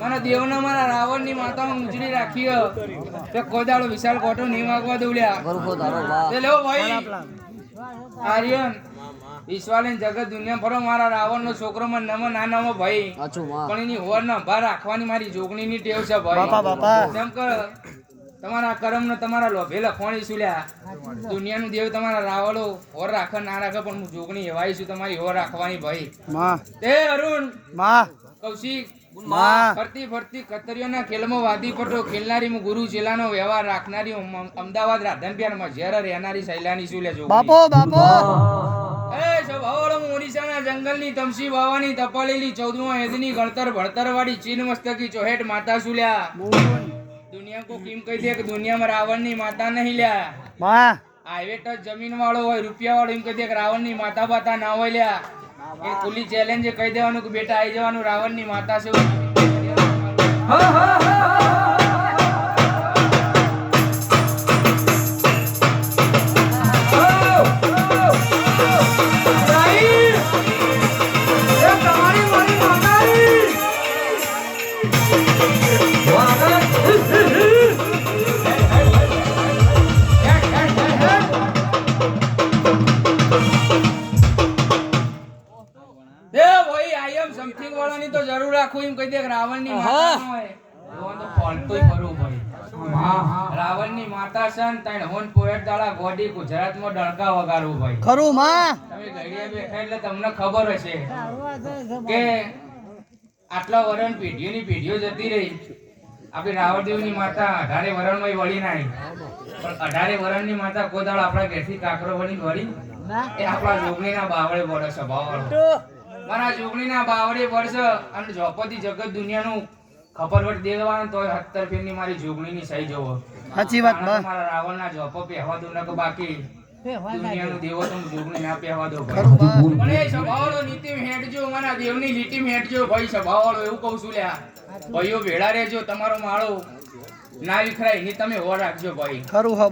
મારા દેવના મારા રાવણની માતા ઉજળી રાખી તે કોદાળો વિશાલ કોટો નહીં માગવા તે લો ભાઈ. આર્યન ઈશ્વરને જગત દુનિયા ફરો મારા રાવણનો છોકરો મને નમો ના નમો ભાઈ. પણ એની હોર ના ભાર રાખવાની મારી જોગણીની ટેવ છે ભાઈ. બાપા, કર તમારા કર્મ ને તમારા લોભે લખવાની શું લ્યા. દુનિયાનું દેવ તમારા રાવળો હોર રાખે ના રાખે પણ હું જોગણી એવાય છું તમારી હોર રાખવાની ભાઈ. તે અરુણ. કૌશિક ફરતી ફરતી કતરીઓના ખેલમાં વાદી પટો ખેલનારી હું ગુરુ ચેલાનો વ્યવહાર રાખનારી અમદાવાદ રાધનપિયારમાં ઝેર રહેનારી સૈલાની શું લે બાપો બાપો. એ સભાવાળો ઓડિશાના જંગલની તમસી વાવાની તપાલેલી ચૌદમા હેદની ગણતર ભણતરવાળી ચીન મસ્તકી ચોહેટ માતા સુલ્યા દુનિયા કો કિમ કહી દે કે દુનિયામાં રાવણની માતા નહીં લ્યા. માં. હાઈવે ટચ જમીન વાળો હોય રૂપિયા વાળો એમ કહી દે કે રાવણની માતા બાતા ના હોય લ્યા. એ ખુલ્લી ચેલેન્જ કહી દેવાનું કે બેટા આવી જવાનું રાવણની માતા છે રાખું એમ કહી દે રાવણની માતા ન હોય. તો તો ફરવું ભાઈ રાવણની માતા છે ને તણ હોન પોએટ દાડા ગોડી ગુજરાતમાં ડણકા વગાડવું ભાઈ ખરું માં. તમે ઘડિયા બેઠા એટલે તમને ખબર હશે કે આટલા વરણ પેઢીઓની પેઢીઓ જતી રહી. આપણી રાવણદેવની માતા અઢારે વરણમાં વળી નાઈ પણ અઢારે વરણની માતા કોદાળ આપણા ઘેરથી કાકરો વળી વળી એ આપણા જોગણીના બાવળે વળે સ્વભાવ બાવળો. મારા જોગણીના બાવડે વર્ષ અને જોપોથી જગત દુનિયાનું ખપરવટ દેવાનું તોય સત્તર ફેરની મારી જોગણીની સહી જવો. સાચી વાત મારા રાવણના ઝોપો પહેવા દો નકર બાકી દુનિયાનું દેવો તો જોગણી ના પહેવા દઉં ભાઈ. ખરું બા. પણ એ સભાવાળો નીતિમ હેઠજો મારા દેવની લીટીમ હેઠજો ભાઈ સભાવાળો એવું કહું છું લ્યા. ભાઈઓ ભેળા રહેજો તમારો માળો ના વિખરાય એની તમે હો રાખજો ભાઈ. ખરું હ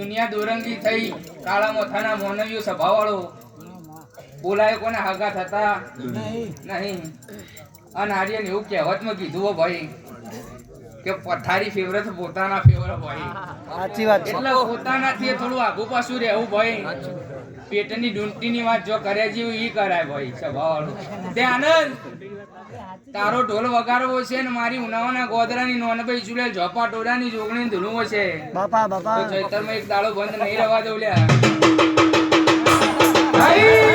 દુનિયા દોરંગી થઈ કાળા મોથાના મોનવીઓ સભાવાળો બોલાય કોને? હાગા થતા? નહીં. અને આર્યન એવું કહેવતમાં કીધું હો ભાઈ કે પથારી ફેવરેટ પોતાના ફેવરેટ ભાઈ સાચી વાત એટલે પોતાનાથી એ થોડું આગુ પાછું રહેવું ભાઈ. પેટની ડૂંટીની વાત જો કરે જેવું ઈ કરાય ભાઈ સભાવાળું તે આનંદ! તારો ઢોલ વગાડવો છે ને મારી ઉનાવાના ગોદરાની નોનભાઈ ચૂલે ઝોપા ટોડાની જોગણી ધૂનું છે. બાપા બાપા. તો ચૈતરમાં એક દાડો બંધ નહીં રહેવા દઉં લ્યા.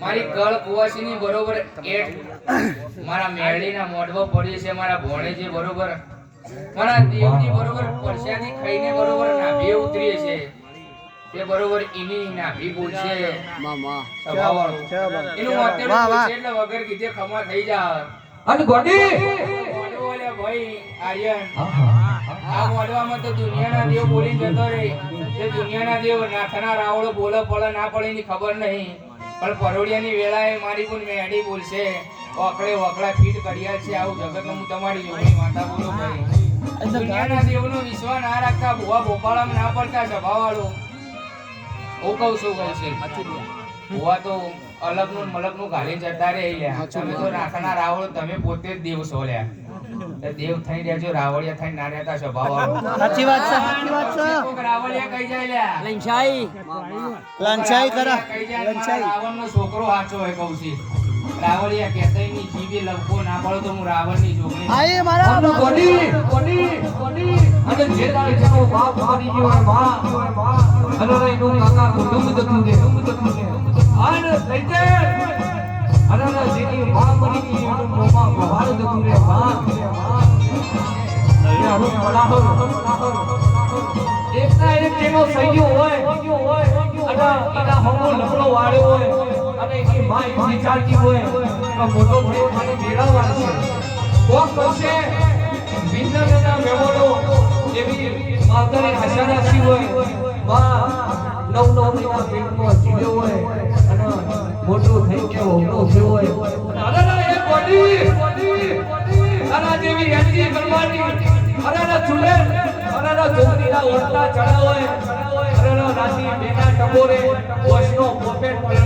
મારી કળ કુવાસીની બરોબર એટ મારા મેળીના મોઢવો પડી છે મારા ભોણેજી બરોબર. મારા દેવની બરોબર પરસ્યાથી ખાઈને બરોબર નાભી ઉતરીએ છે. તે બરોબર ઈની નાભી બોલશે. માં માં. સભાવાળો. એનું વાહ. બોલશે એટલે વગર કીધે ખમા થઈ જા અને ગોડી. બોલે ભાઈ આર્યન. આ બોલવામાં તો દુનિયાના દેવ બોલી જતો રે. તે દુનિયાના દેવ નાથના રાવળો બોલે પડે ના પડે એની ખબર નહીં. પણ પરોડિયાની વેળાએ મારી પણ મેડી બોલશે. ઓકળે ઓકળા ફીટ કર્યા છે આવું જગત હું તમારી જોગણી માતા બોલો ભાઈ. દુનિયાના દેવનો વિશ્વાસ ના રાખતા ભુવા ભોપાળામાં ના પડતા સભાવાળો. હું કહું છું કહું છું. ભુવા તો અલગનું ને મલકનું જતા રે લ્યા. તમે તો નાથના રાવળો તમે પોતે જ દેવ છો લ્યા. દેવ થઈ રહેજો રાવળિયા થઈ ના રહેતા સ્વભાવ સાચી વાત છે સાચી વાત છે. રાવળિયા કહી જાય લ્યા. લંચાઈ. લંચાઈ કરા લંચાઈ રાવણનો છોકરો સાચો હોય કહું છું. રાવળિયા કહેતાય નહીં, જીભે લપકો ના પડો તો હું રાવણની જોગણી હા એ મારા ગોડી ગોડી ગોડી. અને જે તારે જેનો બાપ મરી ગયો હોયમાં અને રે એનું કાકા કુટુંબ જતું રે અને લઈ જાય અને રે જેની માં મરી ગઈ એનું મોમાં ગવાળ જતું રે માં એ હરું પડાહર એકના એક જેનો સહયો હોય. અને એના હમો લપડો વાળ્યો હોય. મન વિચારતી હોય તો મોટો ભાઈ મને મેળવવાનો છે. કોણ કરશે? બિઝનેસના મેમોડો એવી માતાને આશા રાખી હોય, માં નવ નવ મહિના પેટમાં જીવ્યો હોય, અને મોટો થઈ ગયો હોમનો થયો હોય. અરે અરે એ બોડી અરે જેવી એનજી કરવાની. અરે અરે ચૂલે અરે અરે જોતીના ઓરતા ચડા હોય અરે અરે રાતી બેના ટકોરે વોશનો પોપેટ પડ્યો